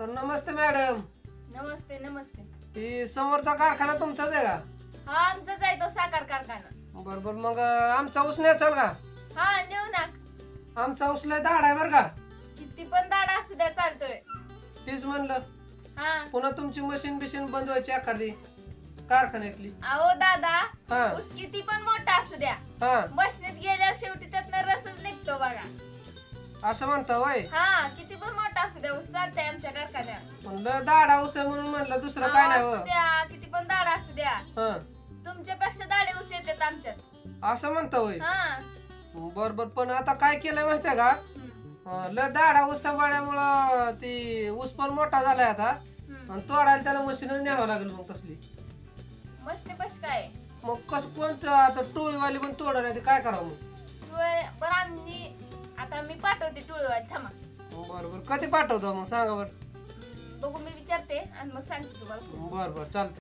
तर नमस्ते मॅडम. नमस्ते नमस्ते. ती समोरचा कारखाना तुमचाच आहे का? हा आमचाच आहे तो साखर कारखाना. बरोबर मग अं, आमचा ऊस न्याचाल का? हा नेऊ ना. आमचा ऊस लय दाड आहे बरं का. किती पण दाडा असू द्या चालतोय. तीच म्हणलं. हा. पुन्हा तुमची मशीन बिशीन बंद व्हायची एखादी कारखान्यातली. अहो दादा हा. ऊस किती पण मोठा असू द्या. हा. बसणीत गेल्यावर शेवटी त्यातनं रसच निघतो बघा. असं म्हणता वय हा किती पण मोठा असू द्या ऊस चालतंय. लय दाडा आहे म्हणून म्हणलं दुसरं काय नाही अहो, हो. असू द्या किती पण दाडा असू द्या. हा. तुमच्यापेक्षा दाडे ऊस येतात आमच्यात. असं म्हणता वय हा. बर बर पण आता काय केलंय माहितीये का? हम्म, अं, लय दाडा ऊस सांभाळल्यामुळं ती ऊस पण मोठा झालाय आता. हम्म. आणि तोडायला त्याला मशीनच न्यावं लागेल मग तसली. मशनी पश काय? मग कस कोणतं आता टोळीवाली पण तोडा नाही ते काय करावं मग? होय, बरं आम्ही आता मी पाठवते टुळवाली थांबा. बर बर कधी पाठवतो मग? सांगा बर. बघू मी विचारते आणि मग सांगते तुम्हाला. बर बर चालतं